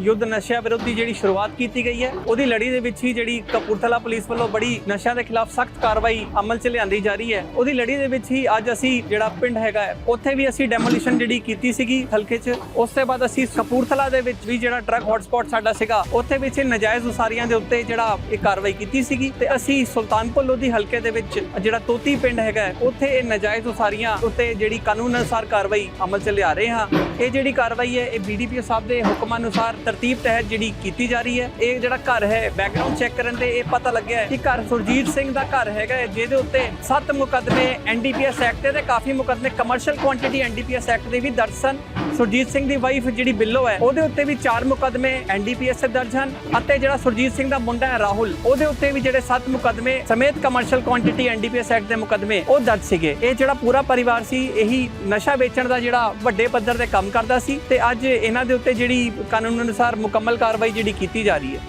ਯੁੱਧ ਨਸ਼ਿਆਂ ਵਿਰੋਧੀ ਜਿਹੜੀ ਸ਼ੁਰੂਆਤ ਕੀਤੀ ਗਈ ਹੈ, ਉਹਦੀ ਲੜੀ ਦੇ ਵਿੱਚ ਹੀ ਜਿਹੜੀ ਕਪੂਰਥਲਾ ਪੁਲਿਸ ਵੱਲੋਂ ਬੜੀ ਨਸ਼ਿਆਂ ਦੇ ਖਿਲਾਫ ਸਖਤ ਕਾਰਵਾਈ ਅਮਲ 'ਚ ਲਿਆਂਦੀ ਜਾ ਰਹੀ ਹੈ। ਉਹਦੀ ਲੜੀ ਦੇ ਵਿੱਚ ਹੀ ਅੱਜ ਅਸੀਂ ਜਿਹੜਾ ਪਿੰਡ ਹੈਗਾ ਉੱਥੇ ਵੀ ਅਸੀਂ ਡੈਮੋਲੀਸ਼ਨ ਜਿਹੜੀ ਕੀਤੀ ਸੀਗੀ ਹਲਕੇ 'ਚ। ਉਸ ਤੋਂ ਬਾਅਦ ਅਸੀਂ ਕਪੂਰਥਲਾ ਦੇ ਵਿੱਚ ਵੀ ਜਿਹੜਾ ਡਰੱਗ ਹੌਟਸਪੌਟ ਸਾਡਾ ਸੀਗਾ, ਉੱਥੇ ਵਿੱਚ ਇਹ ਨਜਾਇਜ਼ ਉਸਾਰੀਆਂ ਦੇ ਉੱਤੇ ਜਿਹੜਾ ਇਹ ਕਾਰਵਾਈ ਕੀਤੀ ਸੀਗੀ। ਤੇ ਅਸੀਂ ਸੁਲਤਾਨਪੁਰ ਲੋਧੀ ਹਲਕੇ ਦੇ ਵਿੱਚ ਜਿਹੜਾ ਤੋਤੀ ਪਿੰਡ ਹੈਗਾ ਉੱਥੇ ਇਹ ਨਜਾਇਜ਼ ਉਸਾਰੀਆਂ ਉੱਤੇ ਜਿਹੜੀ ਕਾਨੂੰਨ ਅਨੁਸਾਰ ਕਾਰਵਾਈ ਅਮਲ 'ਚ ਲਿਆ ਰਹੇ ਹਾਂ। ਇਹ ਜਿਹੜੀ ਕਾਰਵਾਈ ਹੈ, ਇਹ ਬੀਡੀਪੀਓ ਸਾਹਿਬ ਦੇ ਹੁਕਮਾਂ ਅਨੁਸਾਰ ਤਰਤੀਬ ਤਹਿਤ ਜਿਹੜੀ ਕੀਤੀ ਜਾ ਰਹੀ ਹੈ, ਇਹ ਜਿਹੜਾ ਘਰ ਹੈ ਬੈਕਗ੍ਰਾਉਂਡ ਚੈੱਕ ਕਰਨ ਤੇ ਇਹ ਪਤਾ ਲੱਗਿਆ ਕਿ ਘਰ ਸੁਰਜੀਤ ਸਿੰਘ ਦਾ ਘਰ ਹੈਗਾ ਜਿਹਦੇ ਉੱਤੇ 7 ਮੁਕੱਦਮੇ ਐਨਡੀਪੀਐਸ ਐਕਟ ਦੇ ਤੇ ਕਾਫੀ ਮੁਕੱਦਮੇ ਕਮਰਸ਼ੀਅਲ ਕੁਆਂਟੀਟੀ ਐਨਡੀਪੀਐਸ ਐਕਟ ਦੇ ਵੀ ਦਰਜ ਸਨ ਸੁਰਜੀਤ ਸਿੰਘ ਦੀ ਵਾਈਫ ਜਿਹੜੀ ਬਿੱਲੋ ਹੈ, ਉਹਦੇ ਉੱਤੇ ਵੀ 4 ਮੁਕੱਦਮੇ ਐਨਡੀਪੀਐਸ ਦੇ ਦਰਜ ਹਨ ਅਤੇ ਜਿਹੜਾ ਸੁਰਜੀਤ ਸਿੰਘ ਦਾ ਮੁੰਡਾ ਹੈ ਰਾਹੁਲ, ਉਹਦੇ ਉੱਤੇ ਵੀ ਜਿਹੜੇ 7 ਮੁਕੱਦਮੇ ਸਮੇਤ ਕਮਰਸ਼ੀਅਲ ਕੁਆਂਟੀਟੀ ਐਨਡੀਪੀਐਸ ਐਕਟ ਦੇ ਮੁਕੱਦਮੇ ਉਹ ਦਰਜ ਸੀਗੇ। ਇਹ ਜਿਹੜਾ ਪੂਰਾ ਪਰਿਵਾਰ ਸੀ, ਇਹੀ ਨਸ਼ਾ ਵੇਚਣ ਦਾ ਜਿਹੜਾ ਵੱਡੇ ਪੱਧਰ ਤੇ ਕੰਮ ਕਰਦਾ ਸੀ ਤੇ ਅੱਜ ਇਹਨਾਂ ਦੇ ਉੱਤੇ ਜਿਹੜੀ ਕਾਨੂੰਨ ਅਨੁਸਾਰ ਮੁਕੰਮਲ ਕਾਰਵਾਈ ਜਿਹੜੀ ਕੀਤੀ ਜਾ ਰਹੀ ਹੈ।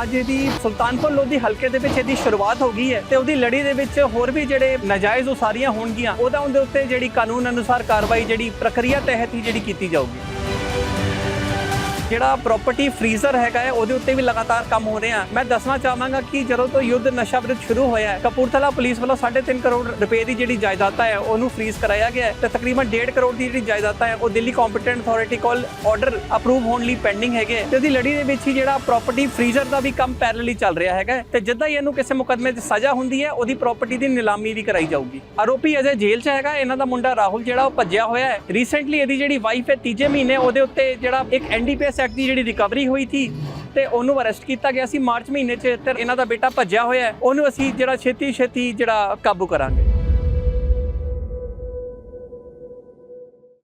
ਅੱਜ ਇਹਦੀ ਸੁਲਤਾਨਪੁਰ ਲੋਧੀ ਹਲਕੇ ਦੇ ਵਿੱਚ ਇਹਦੀ ਸ਼ੁਰੂਆਤ ਹੋ ਗਈ ਹੈ ਤੇ ਉਹਦੀ ਲੜੀ ਦੇ ਵਿੱਚ ਹੋਰ ਵੀ ਜਿਹੜੇ ਨਾਜਾਇਜ਼ ਉਸਾਰੀਆਂ ਹੋਣਗੀਆਂ, ਉਹਦਾ ਉਹਦੇ ਉੱਤੇ ਜਿਹੜੀ ਕਾਨੂੰਨ ਅਨੁਸਾਰ ਕਾਰਵਾਈ, ਜਿਹੜੀ ਪ੍ਰਕਿਰਿਆ ਤਹਿਤ ਹੀ ਜਿਹੜੀ ਕੀਤੀ ਜਾਊਗੀ। ਜਿਹੜਾ ਪ੍ਰਾਪਰਟੀ ਫਰੀਜ਼ਰ ਹੈਗਾ ਹੈ, ਉਹਦੇ ਉੱਤੇ ਵੀ ਲਗਾਤਾਰ ਕੰਮ ਹੋ ਰਿਹਾ। ਮੈਂ ਦੱਸਣਾ ਚਾਹਾਂਗਾ ਕਿ ਜਦੋਂ ਤੋਂ ਯੁੱਧ ਨਸ਼ਾ ਵਿਰੁੱਧ ਸ਼ੁਰੂ ਹੋਇਆ ਕਪੂਰਥਲਾ ਪੁਲਿਸ ਵੱਲੋਂ 3.5 ਕਰੋੜ ਰੁਪਏ ਦੀ ਜਿਹੜੀ ਜਾਇਦਾਦਾਂ ਹੈ, ਉਹਨੂੰ ਫਰੀਜ਼ ਕਰਾਇਆ ਗਿਆ ਹੈ ਤੇ ਤਕਰੀਬਨ 1.5 ਕਰੋੜ ਦੀ ਜਿਹੜੀ ਜਾਇਦਾਦਾਂ ਹੈ, ਉਹ ਦਿੱਲੀ ਕੰਪੀਟੈਂਟ ਅਥਾਰਟੀ ਕੋਲ ਆਰਡਰ ਅਪਰੂਵ ਹੋਣ ਲਈ ਪੈਂਡਿੰਗ ਹੈਗੇ ਤੇ ਉਹਦੀ ਲੜੀ ਦੇ ਵਿੱਚ ਹੀ ਜਿਹੜਾ ਪ੍ਰਾਪਰਟੀ ਫਰੀਜ਼ਰ ਦਾ ਵੀ ਕੰਮ ਪੈਰਲਲੀ ਚੱਲ ਰਿਹਾ ਹੈਗਾ ਤੇ ਜਿੱਦਾਂ ਹੀ ਇਹਨੂੰ ਕਿਸੇ ਮੁਕਦਮੇ 'ਚ ਸਜ਼ਾ ਹੁੰਦੀ ਹੈ, ਉਹਦੀ ਪ੍ਰਾਪਰਟੀ ਦੀ ਨਿਲਾਮੀ ਵੀ ਕਰਾਈ ਜਾਊਗੀ। ਆਰੋਪੀ ਅਜੇ ਜੇਲ੍ਹ 'ਚ ਹੈਗਾ, ਇਹਨਾਂ ਦਾ ਮੁੰਡਾ ਰਾਹੁਲ ਜਿਹੜਾ ਉਹ ਭੱਜਿਆ ਹੋਇਆ ਹੈ। ਰੀਸੈਂਟਲੀ ਇਹਦੀ ਜਿਹੜੀ ਵਾਈਫ ਹੈ, ਤੀਜੇ ਮਹੀਨੇ ਉਹਦੇ ਉੱਤੇ ਜਿਹੜਾ ਇੱਕ ਐਨਡੀਪੀਐਸ ਐਕਟ ਦੀ ਜਿਹੜੀ ਰਿਕਵਰੀ ਹੋਈ ਸੀ ਤੇ ਉਹਨੂੰ ਅਰੈਸਟ ਕੀਤਾ ਗਿਆ ਸੀ। ਮਾਰਚ ਮਹੀਨੇ 'ਚ ਤੇ ਇਹਨਾਂ ਦਾ ਬੇਟਾ ਭੱਜਿਆ ਹੋਇਆ ਉਹਨੂੰ ਅਸੀਂ ਜਿਹੜਾ ਛੇਤੀ ਛੇਤੀ ਜਿਹੜਾ ਕਾਬੂ ਕਰਾਂਗੇ।